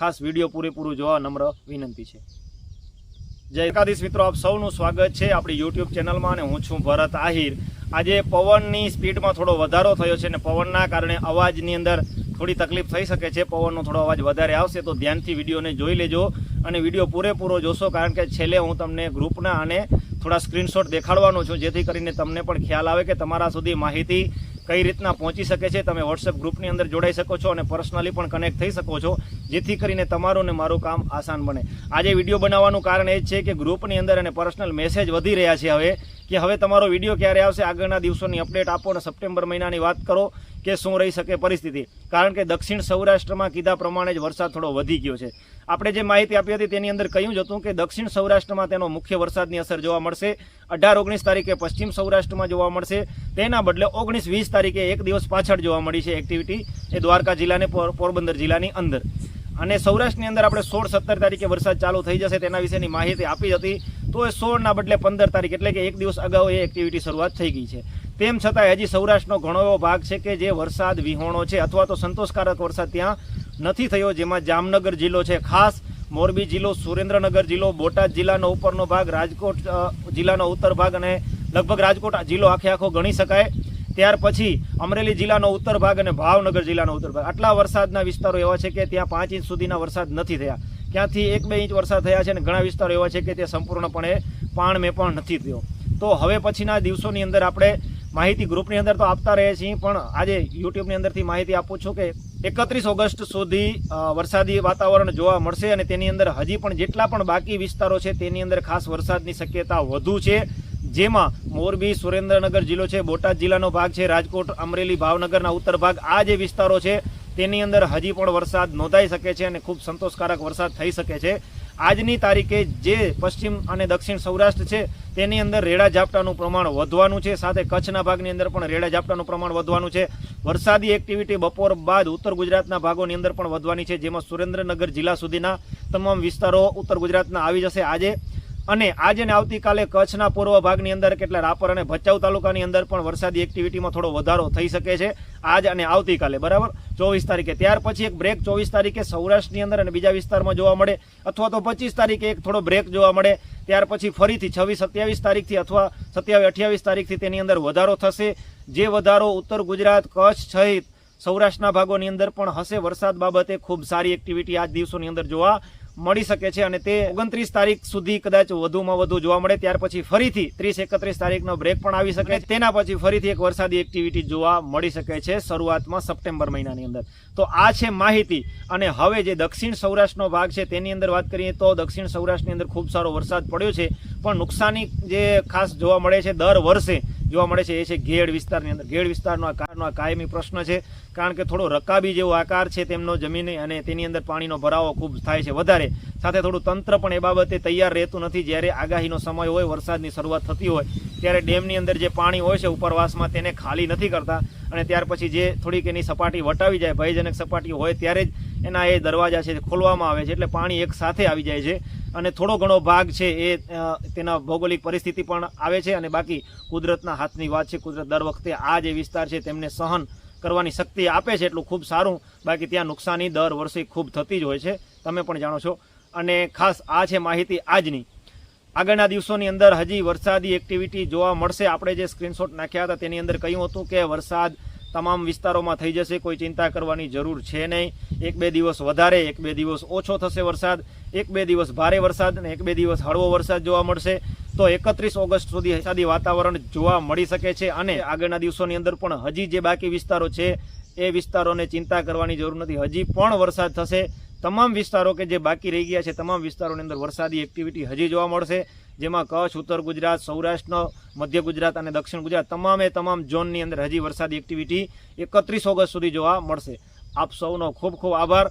ખાસ વીડિયો પૂરેપૂરું જોવા નમ્ર વિનંતી છે. જય એકાદીશ મિત્રો, આપ સૌનું સ્વાગત છે આપણી યુટ્યુબ ચેનલમાં અને હું છું ભરત આહિર. આજે પવનની સ્પીડમાં થોડો વધારો થયો છે અને પવનના કારણે અવાજની અંદર થોડી તકલીફ થઈ શકે છે. પવનનો થોડો અવાજ વધારે આવશે તો ધ્યાનથી વિડીયોને જોઈ લેજો અને વીડિયો પૂરેપૂરો જોશો કારણ કે છેલ્લે હું તમને ગ્રુપના અને થોડા સ્ક્રીનશોટ દેખાડવાનો છું જેથી કરીને તમને પણ ખ્યાલ આવે કે તમારા સુધી માહિતી કઈ રીતના પહોંચી શકે છે. તમે વોટ્સએપ ગ્રુપની અંદર જોડાઈ શકો છો અને પર્સનલી પણ કનેક્ટ થઈ શકો છો. જેથી કરીને તમારું ને મારું કામ આસાન બને. આજે વીડિયો બનાવવાનું કારણ એ છે કે ગ્રુપની અંદર અને પર્સનલ મેસેજ વધી રહ્યા છે હવે, કે હવે તમારો વીડિયો ક્યારે આવશે આગળના દિવસોની અપડેટ આપો અને સપ્ટેમ્બર મહિનાની વાત કરો કે શું રહી શકે પરિસ્થિતિ. કારણ કે દક્ષિણ સૌરાષ્ટ્રમાં કીધા પ્રમાણે જ વરસાદ થોડો વધી ગયો છે. આપણે જે માહિતી આપી હતી તેની અંદર કહ્યું જ હતું કે દક્ષિણ સૌરાષ્ટ્રમાં તેનો મુખ્ય વરસાદની અસર જોવા મળશે. અઢાર ઓગણીસ તારીખે પશ્ચિમ સૌરાષ્ટ્રમાં જોવા મળશે. તેના બદલે ઓગણીસ વીસ તારીખે એક દિવસ પાછળ જોવા મળી છે એક્ટિવિટી એ દ્વારકા જિલ્લાને પોર- પોરબંદર જિલ્લાની અંદર. અને સૌરાષ્ટ્રની અંદર આપણે સોળ સત્તર તારીખે વરસાદ ચાલુ થઈ જશે તેના વિશેની માહિતી આપી હતી. તો એ સોળના બદલે પંદર તારીખ એટલે કે એક દિવસ અગાઉ એ એક્ટિવિટી શરૂઆત થઈ ગઈ છે. તેમ છતાં હજી સૌરાષ્ટ્રનો ઘણો એવો ભાગ છે કે જે વરસાદ વિહોણો છે અથવા તો સંતોષકારક વરસાદ ત્યાં નથી થયો, જેમાં જામનગર જિલ્લો છે. ખાસ મોરબી જિલ્લો, સુરેન્દ્રનગર જિલ્લો, બોટાદ જિલ્લાનો ઉપરનો ભાગ, રાજકોટ જિલ્લાનો ઉત્તર ભાગ અને લગભગ રાજકોટ જિલ્લો આખે આખો ગણી શકાય. ત્યાર પછી અમરેલી જિલ્લાનો ઉત્તર ભાગ અને ભાવનગર જિલ્લાનો ઉત્તર ભાગ. આટલા વરસાદના વિસ્તારો એવા છે કે ત્યાં પાંચ ઇંચ સુધીના વરસાદ નથી થયા. ક્યાંથી એક બે ઇંચ વરસાદ થયા છે અને ઘણા વિસ્તારો એવા છે કે તે સંપૂર્ણપણે પાણમે પણ નથી થયો. તો હવે પછીના દિવસોની અંદર આપણે માહિતી ગ્રુપની અંદર તો આપતા રહીએ છીએ, પણ આજે યુટ્યુબની અંદરથી માહિતી આપું છું કે એકત્રીસ ઓગસ્ટ સુધી વરસાદી વાતાવરણ જોવા મળશે અને તેની અંદર હજી પણ જેટલા પણ બાકી વિસ્તારો છે તેની અંદર ખાસ વરસાદની શક્યતા વધુ છે. જેમાં મોરબી, સુરેન્દ્રનગર જિલ્લો છે, બોટાદ જિલ્લાનો ભાગ છે, રાજકોટ, અમરેલી, ભાવનગરના ઉત્તર ભાગ. આ જે વિસ્તારો છે, તેની અંદર હજી પણ વરસાદ નોંધાઈ શકે છે અને ખૂબ સંતોષકારક વરસાદ થઈ શકે છે. આજની તારીખે જે પશ્ચિમ અને દક્ષિણ સૌરાષ્ટ્ર છે, તેની અંદર રેડા ઝાપટાનું પ્રમાણ વધવાનું છે. સાથે કચ્છના ભાગની અંદર પણ રેડા ઝાપટાનું પ્રમાણ વધવાનું છે. વરસાદી એક્ટિવિટી બપોર બાદ ઉત્તર ગુજરાતના ભાગોની અંદર પણ વધવાની છે, જેમાં સુરેન્દ્રનગર જિલ્લા સુધીના તમામ વિસ્તારો ઉત્તર ગુજરાતના આવી જશે. આજે અને આજે આવતીકાલે કચ્છના પૂર્વ ભાગની અંદર કેટલા રાપર અને ભચાઉ તાલુકાની અંદર પણ વરસાદી એક્ટિવિટીમાં થોડો વધારો થઈ શકે છે. આજ અને આવતીકાલે, બરાબર? ચોવીસ તારીખે. ત્યાર પછી એક બ્રેક ચોવીસ તારીખે સૌરાષ્ટ્રની અંદર અને બીજા વિસ્તારમાં જોવા મળે, અથવા તો પચીસ તારીખે એક થોડો બ્રેક જોવા મળે. ત્યાર પછી ફરીથી છવ્વીસ, સત્યાવીસ તારીખથી અથવા સત્યાવીસ, અઠ્યાવીસ તારીખથી તેની અંદર વધારો થશે. જે વધારો ઉત્તર ગુજરાત, કચ્છ સહિત સૌરાષ્ટ્રના ભાગોની અંદર પણ હશે. વરસાદ બાબતે ખૂબ સારી એક્ટિવિટી આજ દિવસોની અંદર જોવા મળી શકે છે અને તે ઓગણત્રીસ તારીખ સુધી કદાચ વધુમાં વધુ જોવા મળે. ત્યાર પછી ફરીથી ત્રીસ એકત્રીસ તારીખનો બ્રેક પણ આવી શકે. તેના પછી ફરીથી એક વરસાદી એક્ટિવિટી જોવા મળી શકે છે શરૂઆતમાં સપ્ટેમ્બર મહિનાની અંદર. તો આ છે માહિતી. અને હવે જે દક્ષિણ સૌરાષ્ટ્રનો ભાગ છે તેની અંદર વાત કરીએ તો દક્ષિણ સૌરાષ્ટ્રની અંદર ખૂબ સારો વરસાદ પડ્યો છે. પણ નુકસાની જે ખાસ જોવા મળે છે દર વર્ષે જોવા મળે છે, એ છે ઘેડ વિસ્તારની અંદર. ઘેડ વિસ્તારનો આ કા- આ કાયમી પ્રશ્ન છે, કારણ કે થોડો રકાબી જેવો આકાર છે તેમનો જમીન અને તેની અંદર પાણીનો ભરાવો ખૂબ થાય છે વધારે. સાથે થોડું તંત્ર પણ એ બાબતે તૈયાર રહેતું નથી. જ્યારે આગાહીનો સમય હોય, વરસાદની શરૂઆત થતી હોય, ત્યારે ડેમની અંદર જે પાણી હોય છે ઉપરવાસમાં તેને ખાલી નથી કરતા. અને ત્યાર પછી જે થોડીક એની સપાટી વટાવી જાય, ભયજનક સપાટી હોય, ત્યારે જ એના એ દરવાજા છે ખોલવામાં આવે છે. એટલે પાણી એક સાથે આવી જાય છે. અને થોડો ઘણો ભાગ છે એ તેના ભૌગોલિક પરિસ્થિતિ પણ આવે છે અને બાકી કુદરતના હાથની વાત છે, કુદરત દર વખતે આ જે વિસ્તાર છે તેમને સહન કરવાની શક્તિ આપે છે એટલું ખૂબ સારું. બાકી ત્યાં નુકસાની દર વર્ષે ખૂબ થતી જ હોય છે, તમે પણ જાણો છો. અને ખાસ આ છે માહિતી આજની. આગળના દિવસોની અંદર હજી વરસાદી એક્ટિવિટી જોવા મળશે. આપણે જે સ્ક્રીનશોટ નાખ્યા હતા તેની અંદર કહ્યું હતું કે વરસાદ તમામ વિસ્તારોમાં થઈ જશે, કોઈ ચિંતા કરવાની જરૂર છે નહીં. એક બે દિવસ વધારે, એક બે દિવસ ઓછો થશે વરસાદ, એક બે દિવસ ભારે વરસાદ અને એક બે દિવસ હળવો વરસાદ જોવા મળશે. તો એકત્રીસ ઓગસ્ટ સુધી વરસાદી વાતાવરણ જોવા મળી શકે છે અને આગળના દિવસોની અંદર પણ હજી જે બાકી વિસ્તારો છે, એ વિસ્તારોને ચિંતા કરવાની જરૂર નથી. હજી પણ વરસાદ થશે તમામ વિસ્તારો કે જે બાકી રહી ગયા છે, તમામ વિસ્તારોની અંદર વરસાદી એક્ટિવિટી હજી જોવા મળશે. જેમાં કચ્છ, ઉત્તર ગુજરાત સૌરાષ્ટ્રનો મધ્ય ગુજરાત અને દક્ષિણ ગુજરાત તમામે તમામ ઝોનની અંદર હજી વરસાદી એક્ટિવિટી એકત્રીસ ઓગસ્ટ સુધી જોવા મળશે. આપ સૌનો ખૂબ ખૂબ આભાર.